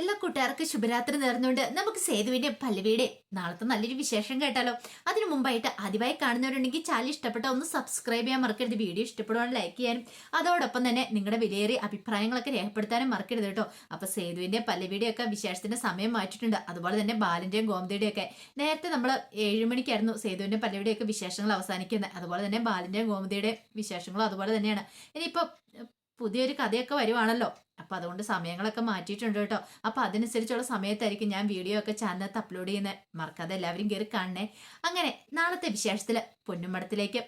എല്ലാ കൂട്ടുകാർക്കും ശുഭരാത്രി നേർന്നുകൊണ്ട് നമുക്ക് സേതുവിന്റെ പല്ലവിയുടെ നാളത്തെ നല്ലൊരു വിശേഷം കേട്ടാലോ. അതിനു മുമ്പായിട്ട് ആദ്യമായി കാണുന്നവരുണ്ടെങ്കിൽ ചാനൽ ഇഷ്ടപ്പെട്ട ഒന്ന് സബ്സ്ക്രൈബ് ചെയ്യാൻ മറക്കരുത്. വീഡിയോ ഇഷ്ടപ്പെടുവാൻ ലൈക്ക് ചെയ്യാനും അതോടൊപ്പം തന്നെ നിങ്ങളുടെ വിലയേറിയ അഭിപ്രായങ്ങളൊക്കെ രേഖപ്പെടുത്താനും മറക്കരുത് കേട്ടോ. അപ്പൊ സേതുവിന്റെ പല്ലവിയുടെ ഒക്കെ വിശേഷത്തിന്റെ സമയം മാറ്റിയിട്ടുണ്ട്. അതുപോലെ തന്നെ ബാലിന്റെയും ഗോമതിയുടെയും ഒക്കെ നേരത്തെ നമ്മൾ ഏഴുമണിക്കായിരുന്നു സേതുവിന്റെ പല്ലവിയുടെ ഒക്കെ വിശേഷങ്ങൾ അവസാനിക്കുന്നത്. അതുപോലെ തന്നെ ബാലിന്റെയും ഗോമതിയുടെ വിശേഷങ്ങളും അതുപോലെ തന്നെയാണ്. ഇനിയിപ്പോ പുതിയൊരു കഥയൊക്കെ വരുവാണല്ലോ. അപ്പൊ അതുകൊണ്ട് സമയങ്ങളൊക്കെ മാറ്റിയിട്ടുണ്ട് കേട്ടോ. അപ്പൊ അതിനനുസരിച്ചുള്ള സമയത്തായിരിക്കും ഞാൻ വീഡിയോ ഒക്കെ ചാനലത്ത് അപ്ലോഡ് ചെയ്യുന്നത് മറക്കാതെ എല്ലാവരും കയറി കാണണേ. അങ്ങനെ നാളത്തെ വിശേഷത്തിൽ പൊന്നുമടത്തിലേക്ക്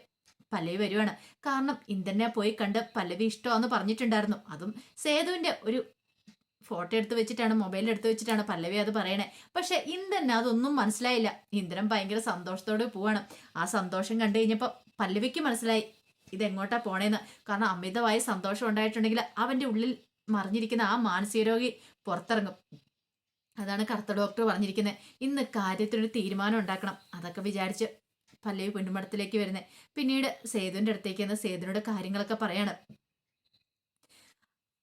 പല്ലവി വരുവാണ്. കാരണം ഇന്ദ്രനെ പോയി കണ്ട് പല്ലവി ഇഷ്ടമാന്ന് പറഞ്ഞിട്ടുണ്ടായിരുന്നു. അതും സേതുവിന്റെ ഒരു ഫോട്ടോ എടുത്ത് വെച്ചിട്ടാണ് മൊബൈൽ എടുത്ത് വെച്ചിട്ടാണ് പല്ലവി അത് പറയണേ. പക്ഷെ ഇന്ദ്രന് അതൊന്നും മനസ്സിലായില്ല. ഇന്ദ്രൻ ഭയങ്കര സന്തോഷത്തോടെ പോവാണ്. ആ സന്തോഷം കണ്ടു കഴിഞ്ഞപ്പോൾ പല്ലവിക്ക് മനസ്സിലായി. ഇതെങ്ങോട്ടാ പോണേന്ന്. കാരണം അമിതമായ സന്തോഷം ഉണ്ടായിട്ടുണ്ടെങ്കിൽ അവന്റെ ഉള്ളിൽ മറിഞ്ഞിരിക്കുന്ന ആ മാനസിക രോഗി പുറത്തിറങ്ങും. അതാണ് കറുത്ത ഡോക്ടർ പറഞ്ഞിരിക്കുന്നത് ഇന്ന് കാര്യത്തിനൊരു തീരുമാനം ഉണ്ടാക്കണം. അതൊക്കെ വിചാരിച്ച് പല്ലവി പിണ്ടുമടത്തിലേക്ക് വരുന്നത് പിന്നീട് സേതുവിന്റെ അടുത്തേക്ക് എന്ന് സേതുവിനോട് കാര്യങ്ങളൊക്കെ പറയാണ്.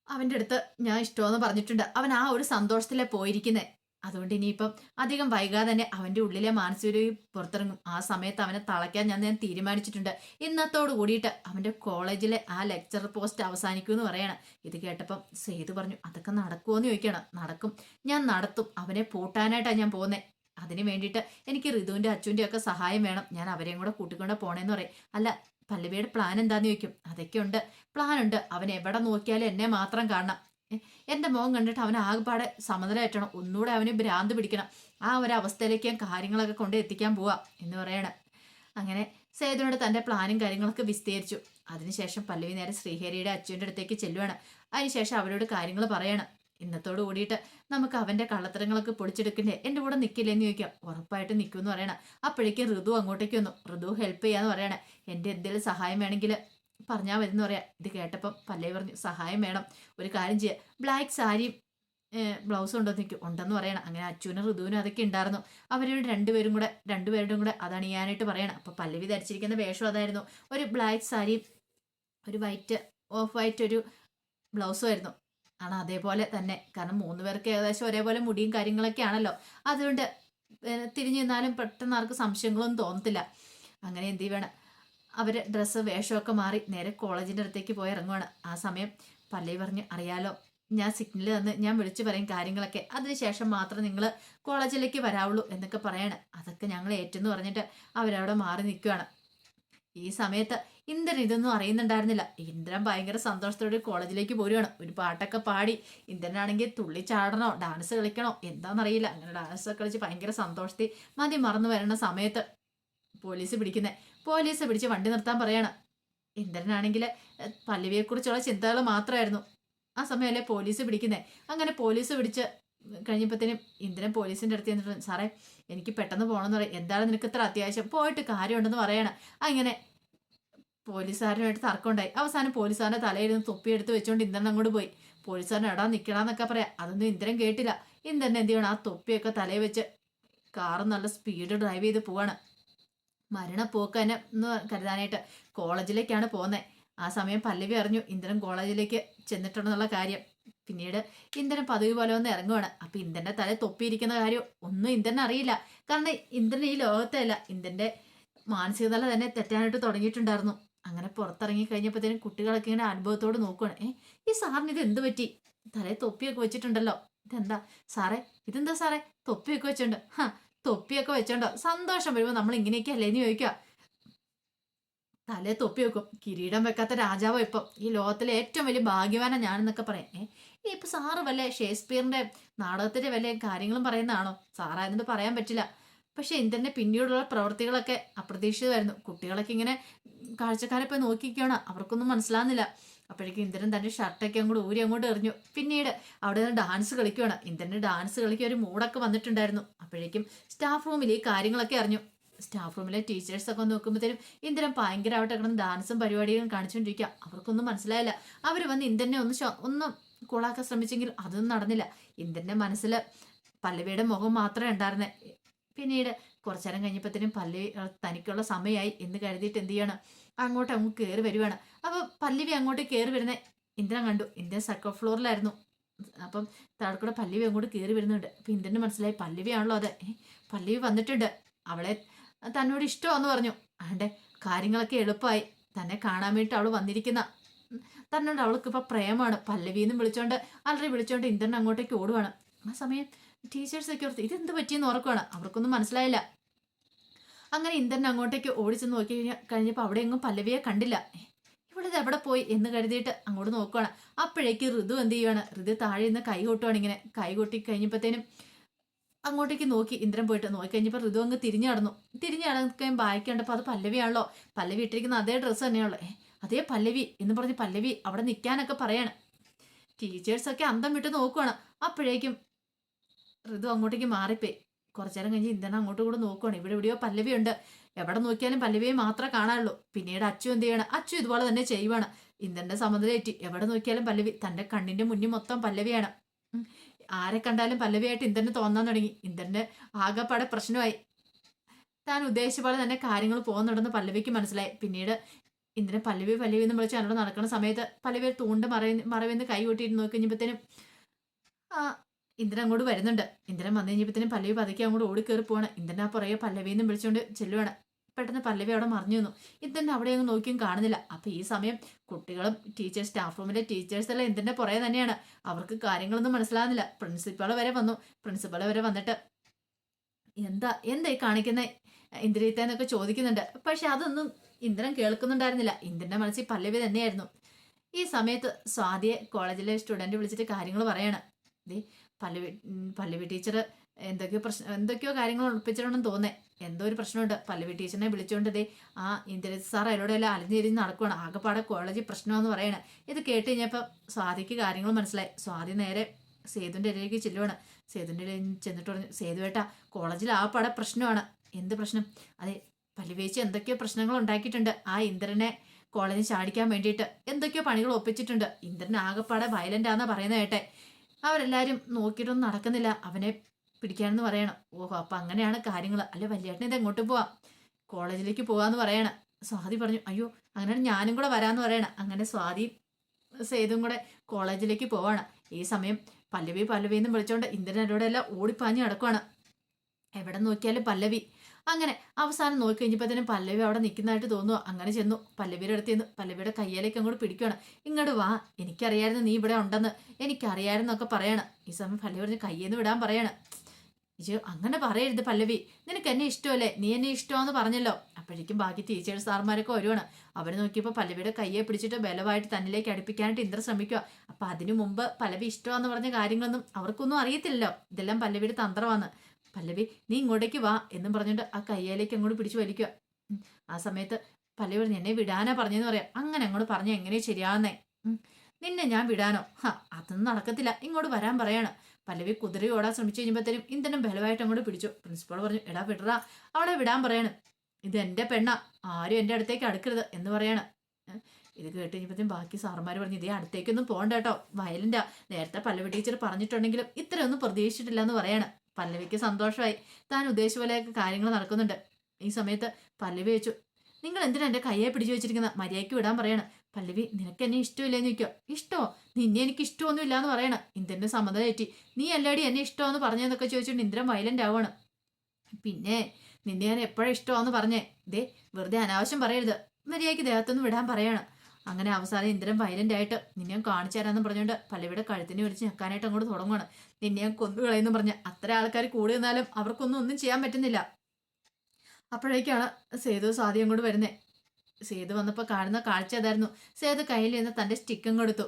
അവന്റെ അടുത്ത് ഞാൻ ഇഷ്ടമെന്ന് പറഞ്ഞിട്ടുണ്ട്. അവൻ ആ ഒരു സന്തോഷത്തിലെ പോയിരിക്കുന്നത് അതുകൊണ്ട് ഇനിയിപ്പം അധികം വൈകാതെ തന്നെ അവന്റെ ഉള്ളിലെ മാനസികരൂപി പുറത്തിറങ്ങും. ആ സമയത്ത് അവനെ തളയ്ക്കാൻ ഞാൻ ഞാൻ തീരുമാനിച്ചിട്ടുണ്ട്. ഇന്നത്തോട് കൂടിയിട്ട് അവന്റെ കോളേജിലെ ആ ലെക്ചർ പോസ്റ്റ് അവസാനിക്കും എന്ന് പറയണം. ഇത് കേട്ടപ്പം സേതു പറഞ്ഞു അതൊക്കെ നടക്കുമോന്ന് ചോദിക്കണം നടക്കും. ഞാൻ നടത്തും. അവനെ പൂട്ടാനായിട്ടാണ് ഞാൻ പോകുന്നത് അതിന് വേണ്ടിയിട്ട് എനിക്ക് ഋതുവിന്റെ അച്ഛന്റെ ഒക്കെ സഹായം വേണം. ഞാൻ അവരെയും കൂടെ കൂട്ടിക്കൊണ്ട് പോണേന്ന് പറയും. അല്ല പല്ലവിയുടെ പ്ലാൻ എന്താന്ന് ചോദിക്കും. അതൊക്കെ ഉണ്ട്. പ്ലാൻ ഉണ്ട്. അവൻ എവിടെ നോക്കിയാലും എന്നെ മാത്രം കാണണം. എന്റെ മോൻ കണ്ടിട്ട് അവൻ ആകെപ്പാടെ സമനിലയറ്റണം ഒന്നുകൂടെ അവന് ഭ്രാന്ത് പിടിക്കണം. ആ ഒരു അവസ്ഥയിലേക്ക് ഞാൻ കാര്യങ്ങളൊക്കെ കൊണ്ട് എത്തിക്കാൻ പോവാ എന്ന് പറയണ. അങ്ങനെ സേതുവിനോട് തന്റെ പ്ലാനും കാര്യങ്ങളൊക്കെ വിസ്തീരിച്ചു. അതിനുശേഷം പല്ലവി നേരെ ശ്രീഹരിയുടെ അച്ഛന്റെ അടുത്തേക്ക് ചെല്ലുവാണ്. അതിനുശേഷം അവരോട് കാര്യങ്ങൾ പറയണം. ഇന്നത്തോട് കൂടിയിട്ട് നമുക്ക് അവന്റെ കള്ളത്തരങ്ങളൊക്കെ പൊടിച്ചെടുക്കണ്ടേ? എന്റെ കൂടെ നിൽക്കില്ലെന്ന് ചോദിക്കാം. ഉറപ്പായിട്ട് നിൽക്കുമെന്ന് പറയണം. അപ്പോഴേക്കും ഋതു അങ്ങോട്ടേക്ക് വന്നു. ഋതു ഹെൽപ്പ് ചെയ്യാന്ന് പറയണേ. എന്റെ എന്തെങ്കിലും സഹായം വേണമെങ്കിൽ പറഞ്ഞാൽ മതി എന്ന് പറയാം. ഇത് കേട്ടപ്പം പല്ലേ പറഞ്ഞു സഹായം വേണം. ഒരു കാര്യം ചെയ്യുക ബ്ലാക്ക് സാരി ബ്ലൗസ് ഉണ്ടോ എന്ന് ഉണ്ടെന്ന് പറയണം. അങ്ങനെ അച്ഛനും ഋതുവിനും അതൊക്കെ ഉണ്ടായിരുന്നു. അവരോട് രണ്ടുപേരും കൂടെ രണ്ടുപേരുടെയും കൂടെ അതണിയാനായിട്ട് പറയണം. അപ്പോൾ പല്ലവി ധരിച്ചിരിക്കുന്ന വേഷം അതായിരുന്നു. ഒരു ബ്ലാക്ക് സാരിയും ഒരു വൈറ്റ് ഓഫ് വൈറ്റ് ഒരു ബ്ലൗസും ആയിരുന്നു. ആണ് അതേപോലെ തന്നെ. കാരണം മൂന്ന് പേർക്ക് ഏകദേശം ഒരേപോലെ മുടിയും കാര്യങ്ങളൊക്കെ ആണല്ലോ. അതുകൊണ്ട് തിരിഞ്ഞു നിന്നാലും പെട്ടെന്ന് ആർക്ക് സംശയങ്ങളൊന്നും തോന്നത്തില്ല. അങ്ങനെ എന്ത് വേണം അവർ ഡ്രസ്സ് വേഷമൊക്കെ മാറി നേരെ കോളേജിന്റെ അടുത്തേക്ക് പോയി ഇറങ്ങുവാണ്. ആ സമയം പല്ലവി പറഞ്ഞ് അറിയാലോ. ഞാൻ സിഗ്നൽ തന്ന് ഞാൻ വിളിച്ചു പറയും കാര്യങ്ങളൊക്കെ. അതിനുശേഷം മാത്രം നിങ്ങൾ കോളേജിലേക്ക് വരാവുള്ളൂ എന്നൊക്കെ പറയാണ്. അതൊക്കെ ഞങ്ങൾ ഏറ്റെന്ന് പറഞ്ഞിട്ട് അവരവിടെ മാറി നിൽക്കുകയാണ് ഈ സമയത്ത് ഇന്ദ്രൻ ഇതൊന്നും അറിയുന്നുണ്ടായിരുന്നില്ല. ഇന്ദ്രൻ ഭയങ്കര സന്തോഷത്തോടെ കോളേജിലേക്ക് പോരുകയാണ് ഒരു പാട്ടൊക്കെ പാടി ഇന്ദ്രനാണെങ്കിൽ തുള്ളി ചാടണോ ഡാൻസ് കളിക്കണോ എന്താണെന്നറിയില്ല അങ്ങനെ ഡാൻസ് കളിച്ച് ഭയങ്കര സന്തോഷത്തിൽ മതി മറന്നു വരുന്ന സമയത്ത് പോലീസ് പിടിക്കുന്നത് പോലീസ് പിടിച്ച് വണ്ടി നിർത്താൻ പറയാണ്. ഇന്ദ്രനാണെങ്കിൽ പല്ലവിയെക്കുറിച്ചുള്ള ചിന്തകൾ മാത്രമായിരുന്നു ആ സമയമല്ലേ പോലീസ് പിടിക്കുന്നത് അങ്ങനെ പോലീസ് പിടിച്ച് കഴിഞ്ഞപ്പോഴത്തേനും ഇന്ദ്രൻ പോലീസിന്റെ അടുത്ത് ചെന്നിട്ട് സാറേ എനിക്ക് പെട്ടെന്ന് പോകണമെന്ന് പറയും. എന്താണ് നിനക്ക് ഇത്ര അത്യാവശ്യം? പോയിട്ട് കാര്യമുണ്ടെന്ന് പറയണം. അങ്ങനെ പോലീസുകാരനുമായിട്ട് തർക്കമുണ്ടായി. അവസാനം പോലീസുകാരന്റെ തലയിരുന്ന് തൊപ്പി തൊപ്പിയെടുത്ത് വെച്ചുകൊണ്ട് ഇന്ദ്രൻ അങ്ങോട്ട് പോയി. പോലീസുകാരൻ എടാ നിൽക്കണമെന്നൊക്കെ പറയാം. അതൊന്നും ഇന്ദ്രൻ കേട്ടില്ല. ഇന്ദ്രൻ എന്ത് ചെയ്യണം? ആ തൊപ്പിയൊക്കെ തലയിൽ വെച്ച് കാറ് നല്ല സ്പീഡ് ഡ്രൈവ് ചെയ്ത് പോവാണ്. മരണപ്പോക്ക് തന്നെ എന്ന് കരുതാനായിട്ട് കോളേജിലേക്കാണ് പോകുന്നത് ആ സമയം പല്ലവി അറിഞ്ഞു ഇന്ദ്രൻ കോളേജിലേക്ക് ചെന്നിട്ടുണ്ടെന്നുള്ള കാര്യം. പിന്നീട് ഇന്ദ്രൻ പതിവ് പോലെ ഒന്ന് ഇറങ്ങുവാണ്. അപ്പൊ ഇന്ദ്രന്റെ തല തൊപ്പിയിരിക്കുന്ന കാര്യം ഒന്നും ഇന്ദ്രൻ അറിയില്ല. കാരണം ഇന്ദ്രൻ ഈ ലോകത്തല്ല ഇന്ദ്രന്റെ മാനസിക നില തന്നെ തെറ്റാനായിട്ട് തുടങ്ങിയിട്ടുണ്ടായിരുന്നു. അങ്ങനെ പുറത്തിറങ്ങി കഴിഞ്ഞപ്പോഴത്തേനും കുട്ടികളൊക്കെ ഇങ്ങനെ അനുഭവത്തോട് നോക്കുവാണ്. ഏ ഈ സാറിന് ഇത് എന്ത് പറ്റി? തലേ തൊപ്പിയൊക്കെ വെച്ചിട്ടുണ്ടല്ലോ. ഇതെന്താ? സാറേ ഇതെന്താ സാറേ? തൊപ്പിയൊക്കെ വെച്ചിട്ടുണ്ട്. ഹാ തൊപ്പിയൊക്കെ വെച്ചോണ്ടോ സന്തോഷം വരുമ്പോൾ നമ്മൾ ഇങ്ങനെയൊക്കെ അല്ലേ എന്ന് ചോദിക്കുക. തലേ തൊപ്പി വെക്കും. കിരീടം വെക്കാത്ത രാജാവോ ഇപ്പം. ഈ ലോകത്തിലെ ഏറ്റവും വലിയ ഭാഗ്യവാന ഞാനെന്നൊക്കെ പറയാം. ഏ ഇപ്പൊ സാറ് വല്ല ഷേക്സ്പിയറിന്റെ നാടകത്തിന്റെ വല്ല കാര്യങ്ങളും പറയുന്നതാണോ? സാറായതുകൊണ്ട് പറയാൻ പറ്റില്ല. പക്ഷെ ഇന്ദ്രന്റെ പിന്നീടുള്ള പ്രവൃത്തികളൊക്കെ അപ്രതീക്ഷിതമായിരുന്നു. കുട്ടികളൊക്കെ ഇങ്ങനെ കാഴ്ചക്കാരെ പോയി നോക്കിക്കണം അവർക്കൊന്നും മനസ്സിലാകുന്നില്ല അപ്പോഴേക്കും ഇന്ദ്രൻ തന്റെ ഷർട്ടൊക്കെ അങ്ങോട്ട് ഊരി അങ്ങോട്ട് എറിഞ്ഞു. പിന്നീട് അവിടെ നിന്ന് ഡാൻസ് കളിക്കുകയാണ് ഇന്ദ്രന് ഡാൻസ് കളിക്കുക ഒരു മൂടൊക്കെ വന്നിട്ടുണ്ടായിരുന്നു. അപ്പോഴേക്കും സ്റ്റാഫ് റൂമിൽ ഈ കാര്യങ്ങളൊക്കെ അറിഞ്ഞു. സ്റ്റാഫ് റൂമിലെ ടീച്ചേഴ്സൊക്കെ നോക്കുമ്പോഴത്തേനും ഇന്ദ്രൻ ഭയങ്കരമായിട്ട് കിടന്ന് ഡാൻസും പരിപാടികളും കാണിച്ചുകൊണ്ടിരിക്കുക അവർക്കൊന്നും മനസ്സിലായില്ല. അവർ വന്ന് ഇന്ദ്രനെ ഒന്ന് ഒന്ന് കൂളാക്കാൻ ശ്രമിച്ചെങ്കിൽ അതൊന്നും നടന്നില്ല. ഇന്ദ്രന്റെ മനസ്സിൽ പല്ലവിയുടെ മുഖം മാത്രമേ ഉണ്ടായിരുന്നേ. പിന്നീട് കുറച്ചു നേരം കഴിഞ്ഞപ്പോഴത്തേനും പല്ലവി തനിക്കുള്ള സമയമായി എന്ന് കരുതിയിട്ട് എന്ത് ചെയ്യണം? അങ്ങോട്ട് അങ്ങ് കയറി വരുവാണ്. അപ്പോൾ പല്ലവി അങ്ങോട്ട് കയറി വരുന്ന ഇന്ദ്രൻ കണ്ടു. ഇന്ദ്രൻ സെക്കൻഡ് ഫ്ലോറിലായിരുന്നു അപ്പം താഴെക്കൂടെ പല്ലവി അങ്ങോട്ട് കയറി വരുന്നുണ്ട്. അപ്പം ഇന്ദ്രന് മനസ്സിലായി പല്ലവിയാണല്ലോ ആണല്ലോ അതെ പല്ലവി വന്നിട്ടുണ്ട്. അവളെ തന്നോട് ഇഷ്ടമാന്ന് പറഞ്ഞു. അവന്റെ കാര്യങ്ങളൊക്കെ എളുപ്പമായി. തന്നെ കാണാൻ വേണ്ടിയിട്ട് അവൾ വന്നിരിക്കുന്ന. തന്നോട് അവൾക്ക് ഇപ്പം പ്രേമമാണ് പല്ലവിന്നും വിളിച്ചോണ്ട് അലറി വിളിച്ചോണ്ട് ഇന്ദ്രൻ അങ്ങോട്ടേക്ക് ഓടുവാണ്. ആ സമയം ടീച്ചേഴ്സൊക്കെ ഓർത്ത് ഇതെന്ത് പറ്റിയെന്ന് ഓർക്കുവാണ്. അവർക്കൊന്നും മനസ്സിലായില്ല. അങ്ങനെ ഇന്ദ്രൻ അങ്ങോട്ടേക്ക് ഓടിച്ചെന്ന് നോക്കി കഴിഞ്ഞ കഴിഞ്ഞപ്പോൾ അവിടെ എങ്ങും പല്ലവിയെ കണ്ടില്ല. ഇവിടെ എവിടെ പോയി? എന്ന് കരുതിയിട്ട് അങ്ങോട്ട് നോക്കുവാണ്. അപ്പോഴേക്ക് ഋതു എന്ത് ചെയ്യുവാണ്? ഋതു താഴെ നിന്ന് കൈ കൊട്ടുവാണ് ഇങ്ങനെ. കൈ കൊട്ടി കഴിഞ്ഞപ്പോഴത്തേനും അങ്ങോട്ടേക്ക് നോക്കി ഇന്ദ്രൻ പോയിട്ട്. നോക്കി കഴിഞ്ഞപ്പോൾ ഋതു അങ്ങ് തിരിഞ്ഞു നടന്നു. തിരിഞ്ഞു നടക്കുകയും ബാക്കി കണ്ടപ്പോൾ അത് പല്ലവിയാണല്ലോ. പല്ലവി ഇട്ടിരിക്കുന്ന അതേ ഡ്രസ്സ് തന്നെയാണല്ലോ. അതേ പല്ലവി എന്ന് പറഞ്ഞ് പല്ലവി അവിടെ നിൽക്കാനൊക്കെ പറയാണ്. ടീച്ചേഴ്സൊക്കെ അന്തം വിട്ട് നോക്കുവാണ്. അപ്പോഴേക്കും ഋതു അങ്ങോട്ടേക്ക് മാറിപ്പോയി. കുറച്ചു നേരം കഴിഞ്ഞ് ഇന്ദ്രൻ അങ്ങോട്ട് കൂടെ നോക്കുവാണ്. ഇവിടെ എവിടെയോ പല്ലവിയുണ്ട്. എവിടെ നോക്കിയാലും പല്ലവിയെ മാത്രമേ കാണാനുള്ളൂ പിന്നീട് അച്ചു എന്ത് ചെയ്യണം? അച്ചു ഇതുപോലെ തന്നെ ചെയ്യുവാണ്. ഇന്ദന്റെ സമനിലേറ്റി എവിടെ നോക്കിയാലും പല്ലവി തന്റെ കണ്ണിന്റെ മുന്നിൽ മൊത്തം പല്ലവിയാണ്. ആരെ കണ്ടാലും പല്ലവിയായിട്ട് ഇന്ദന് തോന്നാൻ തുടങ്ങി. ഇന്ദന്റെ ആകെപ്പാടെ പ്രശ്നമായി. താൻ ഉദ്ദേശിച്ച പോലെ തന്നെ കാര്യങ്ങൾ പോകുന്നുണ്ടെന്ന് പല്ലവിക്ക് മനസ്സിലായി. പിന്നീട് ഇന്ദ്രൻ പല്ലവി പല്ലവി എന്ന് വിളിച്ച് നടക്കുന്ന സമയത്ത് പല്ലവി തൂണ്ട് മറവി മറവിന്ന് കൈ കൊട്ടിയിട്ട് നോക്കി കഴിഞ്ഞപ്പോഴത്തേനും ഇന്ദ്രൻ അങ്ങോട്ട് വരുന്നുണ്ട്. ഇന്ദ്രൻ വന്നു കഴിഞ്ഞപ്പോഴത്തേനും പല്ലവി പതുക്കെ അങ്ങോട്ട് ഓടിക്കേറി പോവാണ്. ഇന്ദ്രൻ ആ പുറകെ പല്ലവിന്നും വിളിച്ചുകൊണ്ട് ചെല്ലുവാണ്. പെട്ടെന്ന് പല്ലവി അവിടെ മറിഞ്ഞു നിന്നു. ഇന്ദ്രൻ അവിടെ ഒന്നും നോക്കിയും കാണുന്നില്ല. അപ്പൊ ഈ സമയം കുട്ടികളും ടീച്ചേഴ്സ് സ്റ്റാഫ് റൂമിലെ ടീച്ചേഴ്സ് എല്ലാം ഇന്ദ്രന്റെ പുറകെ തന്നെയാണ്. അവർക്ക് കാര്യങ്ങളൊന്നും മനസ്സിലാകുന്നില്ല പ്രിൻസിപ്പൾ വരെ വന്നു. പ്രിൻസിപ്പൾ വരെ വന്നിട്ട് എന്താ എന്തായി കാണിക്കുന്ന? ഇന്ദ്രിയത്തെ എന്നൊക്കെ ചോദിക്കുന്നുണ്ട്. പക്ഷെ അതൊന്നും ഇന്ദ്രൻ കേൾക്കുന്നുണ്ടായിരുന്നില്ല. ഇന്ദ്രന്റെ മനസ്സിൽ പല്ലവി തന്നെയായിരുന്നു. ഈ സമയത്ത് സ്വാതിയെ കോളേജിലെ സ്റ്റുഡന്റ് വിളിച്ചിട്ട് കാര്യങ്ങൾ പറയാണ്. ദേ പല്ലവി പല്ലവി ടീച്ചർ എന്തൊക്കെയോ പ്രശ്നം എന്തൊക്കെയോ കാര്യങ്ങൾ ഉറപ്പിച്ചിട്ടുണ്ടെന്ന് തോന്നേ. എന്തോ ഒരു പ്രശ്നമുണ്ട്. പല്ലവി ടീച്ചറിനെ വിളിച്ചുകൊണ്ട് ദേ ആ ഇന്ദ്രജിത് സാർ അതിലൂടെ എല്ലാം അലിഞ്ഞിരിഞ്ഞ് നടക്കുവാണ്. ആകെപ്പാടെ കോളേജ് പ്രശ്നമെന്ന് പറയണേ. ഇത് കേട്ട് കഴിഞ്ഞപ്പോൾ സ്വാതിക്ക് കാര്യങ്ങൾ മനസ്സിലായി. സ്വാതി നേരെ സേതുവിന്റെ ഇടയിലേക്ക് ചെല്ലുവാണ്. സേതുവിന്റെ ഇടയിൽ ചെന്നിട്ട് പറഞ്ഞു സേതുവേട്ടാ കോളേജിൽ ആ പാടെ പ്രശ്നമാണ്. എന്ത് പ്രശ്നം? അതെ പല്ലുവേച്ച് എന്തൊക്കെയോ പ്രശ്നങ്ങൾ ഉണ്ടാക്കിയിട്ടുണ്ട്. ആ ഇന്ദ്രനെ കോളേജിൽ ചാടിക്കാൻ വേണ്ടിയിട്ട് എന്തൊക്കെയോ പണികൾ ഒപ്പിച്ചിട്ടുണ്ട്. ഇന്ദ്രൻ ആകെപ്പാടെ വയലന്റ് ആണെന്ന് പറയുന്നത് കേട്ടെ. അവരെല്ലാരും നോക്കിയിട്ടൊന്നും നടക്കുന്നില്ല. അവനെ പിടിക്കാനെന്ന് പറയണം. ഓഹോ അപ്പം അങ്ങനെയാണ് കാര്യങ്ങൾ. അല്ലെ വല്യേട്ടനെ ഇത് എങ്ങോട്ട് പോവാം? കോളേജിലേക്ക് പോകാമെന്ന് പറയണം. സ്വാതി പറഞ്ഞു അയ്യോ അങ്ങനെ ഞാനും കൂടെ വരാമെന്ന് പറയണം. അങ്ങനെ സ്വാതി സേതും കൂടെ കോളേജിലേക്ക് പോവാണ്. ഈ സമയം പല്ലവി പല്ലവി എന്ന് വിളിച്ചോണ്ട് ഇന്ദ്രൻ എല്ലാം ഓടിപ്പാഞ്ഞ് നടക്കുവാണ്. എവിടെ നോക്കിയാലും പല്ലവി. അങ്ങനെ അവസാനം നോക്കി കഴിഞ്ഞപ്പോഴത്തേനും പല്ലവി അവിടെ നിൽക്കുന്നതായിട്ട് തോന്നുന്നു. അങ്ങനെ ചെന്നു. പല്ലവിയുടെ അടുത്ത് ചെന്നു. പല്ലവിയുടെ കയ്യിലേക്ക് അങ്ങോട്ട് പിടിക്കുകയാണ് ഇങ്ങോട്ട് വാ. എനിക്കറിയായിരുന്നു നീ ഇവിടെ ഉണ്ടെന്ന്. എനിക്കറിയായിരുന്നൊക്കെ പറയണം. ഈ സമയം പല്ലവി പറഞ്ഞ് കയ്യെന്ന് വിടാൻ പറയണം. ഇജ് അങ്ങനെ പറയരുത് പല്ലവി. നിനക്ക് എന്നെ ഇഷ്ടമല്ലേ? നീ എന്നെ ഇഷ്ടമാന്ന് പറഞ്ഞല്ലോ. അപ്പോഴേക്കും ബാക്കി ടീച്ചേഴ്സ് സാർമാരൊക്കെ വരുവാണ്. അവർ നോക്കിയപ്പോൾ പല്ലവിയുടെ കയ്യെ പിടിച്ചിട്ട് ബലമായിട്ട് തന്നിലേക്ക് അടുപ്പിക്കാനായിട്ട് ഇന്ദ്ര ശ്രമിക്കുക അപ്പം അതിനു മുമ്പ് പല്ലവി ഇഷ്ടമാന്ന് പറഞ്ഞ കാര്യങ്ങളൊന്നും അവർക്കൊന്നും അറിയത്തില്ലല്ലോ. ഇതെല്ലാം പല്ലവിയുടെ തന്ത്രമാണ്. പല്ലവി നീ ഇങ്ങോട്ടേക്ക് വാ എന്നും പറഞ്ഞുകൊണ്ട് ആ കയ്യാലേക്ക് അങ്ങോട്ട് പിടിച്ചു വലിക്കുക. ആ സമയത്ത് പല്ലവി പറഞ്ഞു എന്നെ വിടാനാ പറഞ്ഞെന്ന് പറയാം. അങ്ങനെ അങ്ങോട്ട് പറഞ്ഞ എങ്ങനെ ശരിയാവുന്നേ? നിന്നെ ഞാൻ വിടാനോ? ഹാ അതൊന്നും നടക്കത്തില്ല. ഇങ്ങോട്ട് വരാൻ പറയാണ്. പല്ലവി കുതിര ഓടാൻ ശ്രമിച്ചു കഴിഞ്ഞപ്പോഴത്തേനും ഇന്ധനം ബലമായിട്ട് അങ്ങോട്ട് പിടിച്ചു. പ്രിൻസിപ്പാൾ പറഞ്ഞു എടാ വിടറാ. അവളെ വിടാൻ പറയാണ്. ഇത് എന്റെ പെണ്ണ. ആരും എന്റെ അടുത്തേക്ക് അടുക്കരുത് എന്ന് പറയാണ്. ഇത് കേട്ട് കഴിഞ്ഞപ്പോഴത്തേക്കും ബാക്കി സാറുമാർ പറഞ്ഞു ഇതേ അടുത്തേക്കൊന്നും പോകണ്ട കേട്ടോ. വയലന്റാ നേരത്തെ പല്ലവി ടീച്ചർ പറഞ്ഞിട്ടുണ്ടെങ്കിലും ഇത്രയൊന്നും പ്രതീക്ഷിച്ചിട്ടില്ല എന്ന് പറയാണ്. പല്ലവിക്ക് സന്തോഷമായി താൻ ഉദ്ദേശിച്ച പോലെയൊക്കെ കാര്യങ്ങൾ നടക്കുന്നുണ്ട്. ഈ സമയത്ത് പല്ലവി വെച്ചു നിങ്ങൾ എന്തിനാ എന്റെ കയ്യെ പിടിച്ചു വെച്ചിരിക്കുന്ന? മര്യാദയ്ക്ക് വിടാൻ പറയണം. പല്ലവി നിനക്ക് എന്നെ ഇഷ്ടമില്ലെന്ന് ചോദിക്കോ ഇഷ്ടമോ നിന്നെ എനിക്ക് ഇഷ്ടമൊന്നും ഇല്ലാന്ന് പറയണം. ഇന്ദ്രന്റെ സമ്മതം തെറ്റി നീ അല്ലാടി എന്നെ ഇഷ്ടമെന്ന് പറഞ്ഞെന്നൊക്കെ ചോദിച്ചുകൊണ്ട് ഇന്ദ്രൻ വയലന്റ് ആവാണ് പിന്നെ നിന്നെ ഞാൻ എപ്പോഴും ഇഷ്ടമാന്ന് പറഞ്ഞേ? ദേ വെറുതെ അനാവശ്യം പറയരുത്. മര്യാദയ്ക്ക് ദേഹത്തൊന്നും വിടാൻ പറയാണ്. അങ്ങനെ അവസാനം ഇന്ദ്രൻ വയലന്റ് ആയിട്ട് നിന്നെ കാണിച്ചു തരാമെന്ന് പറഞ്ഞുകൊണ്ട് പലവിടെ കഴുത്തിന് വിളിച്ച് ഞെക്കാനായിട്ട് അങ്ങോട്ട് തുടങ്ങുകയാണ് നിന്നെ കൊന്നുകളയെന്ന് പറഞ്ഞ് അത്ര ആൾക്കാർ കൂടി വന്നാലും അവർക്കൊന്നും ഒന്നും ചെയ്യാൻ പറ്റുന്നില്ല. അപ്പോഴേക്കാണ് സേതു സാധ്യം അങ്ങോട്ട് വരുന്നത് സേതു വന്നപ്പോൾ കാണുന്ന കാഴ്ച അതായിരുന്നു. സേതു കയ്യിൽ നിന്ന് തന്റെ സ്റ്റിക്കും കൊടുത്തു.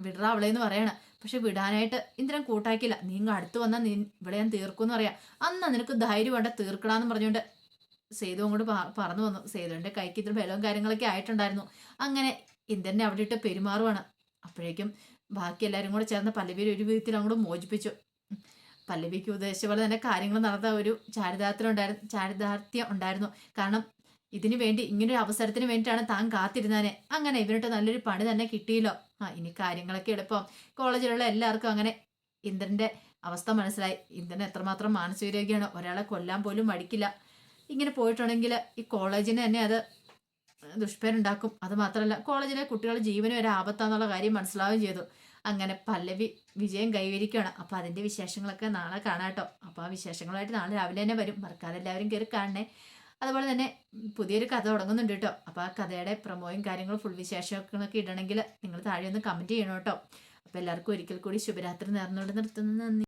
വിടറ അവളെന്ന് പറയണ. പക്ഷെ വിടാനായിട്ട് ഇന്ദ്രൻ കൂട്ടാക്കില്ല നീ ഇങ്ങ് അടുത്ത് വന്നാൽ നീ ഇവിടെ ഞാൻ തീർക്കുമെന്ന് പറയാം. അന്ന് നിനക്ക് ധൈര്യം വേണ്ട തീർക്കണമെന്ന് പറഞ്ഞുകൊണ്ട് സേതു അങ്ങോട്ട് പറന്നു വന്നു. സേതുവിന്റെ കൈക്ക് ഇത്ര ബലവും കാര്യങ്ങളൊക്കെ ആയിട്ടുണ്ടായിരുന്നു. അങ്ങനെ ഇന്ദ്രനെ അവിടെ ഇട്ട് പെരുമാറുവാണ്. അപ്പോഴേക്കും ബാക്കി എല്ലാവരും കൂടെ ചേർന്ന് പല്ലവിയിൽ ഒരു വിധത്തിൽ അങ്ങോട്ട് മോചിപ്പിച്ചു. പല്ലവിക്ക് ഉദ്ദേശിച്ച പോലെ തന്നെ കാര്യങ്ങൾ നടന്ന ഒരു ചാരിതാർത്ഥ്യം ഉണ്ടായിരുന്നു ചാരിതാർത്ഥ്യം ഉണ്ടായിരുന്നു. കാരണം ഇതിനു വേണ്ടി ഇങ്ങനൊരു അവസരത്തിന് വേണ്ടിയിട്ടാണ് താൻ കാത്തിരുന്നാനെ. അങ്ങനെ ഇവനിട്ട് നല്ലൊരു പണി തന്നെ കിട്ടിയല്ലോ. ആ ഇനി കാര്യങ്ങളൊക്കെ എളുപ്പം. കോളേജിലുള്ള എല്ലാവർക്കും അങ്ങനെ ഇന്ദ്രന്റെ അവസ്ഥ മനസ്സിലായി. ഇന്ദ്രൻ എത്രമാത്രം മാനസികരോഗ്യമാണ്. ഒരാളെ കൊല്ലാൻ പോലും മടിക്കില്ല. ഇങ്ങനെ പോയിട്ടുണ്ടെങ്കിൽ ഈ കോളേജിന് തന്നെ അത് ദുഷ്പേരുണ്ടാക്കും. അത് മാത്രമല്ല കോളേജിലെ കുട്ടികളുടെ ജീവന് ഒരു ആപത്താന്നുള്ള കാര്യം മനസ്സിലാവുകയും ചെയ്തു. അങ്ങനെ പല്ലവി വിജയം കൈവരിക്കുകയാണ്. അപ്പോൾ അതിന്റെ വിശേഷങ്ങളൊക്കെ നാളെ കാണാട്ടോ അപ്പൊ അപ്പോൾ ആ വിശേഷങ്ങളായിട്ട് നാളെ രാവിലെ തന്നെ വരും. മറക്കാതെ എല്ലാവരും കയറി കാണണേ. അതുപോലെ തന്നെ പുതിയൊരു കഥ തുടങ്ങുന്നുണ്ട് കേട്ടോ. അപ്പോൾ ആ കഥയുടെ പ്രമോയും കാര്യങ്ങളും ഫുൾ വിശേഷങ്ങളൊക്കെ ഇടണമെങ്കിൽ നിങ്ങൾ താഴെ ഒന്ന് കമന്റ് ചെയ്യണം കേട്ടോ. അപ്പോൾ എല്ലാവർക്കും ഒരിക്കൽ കൂടി ശുഭരാത്രി നേർന്നുകൊണ്ട് നിർത്തുന്നു. നന്ദി.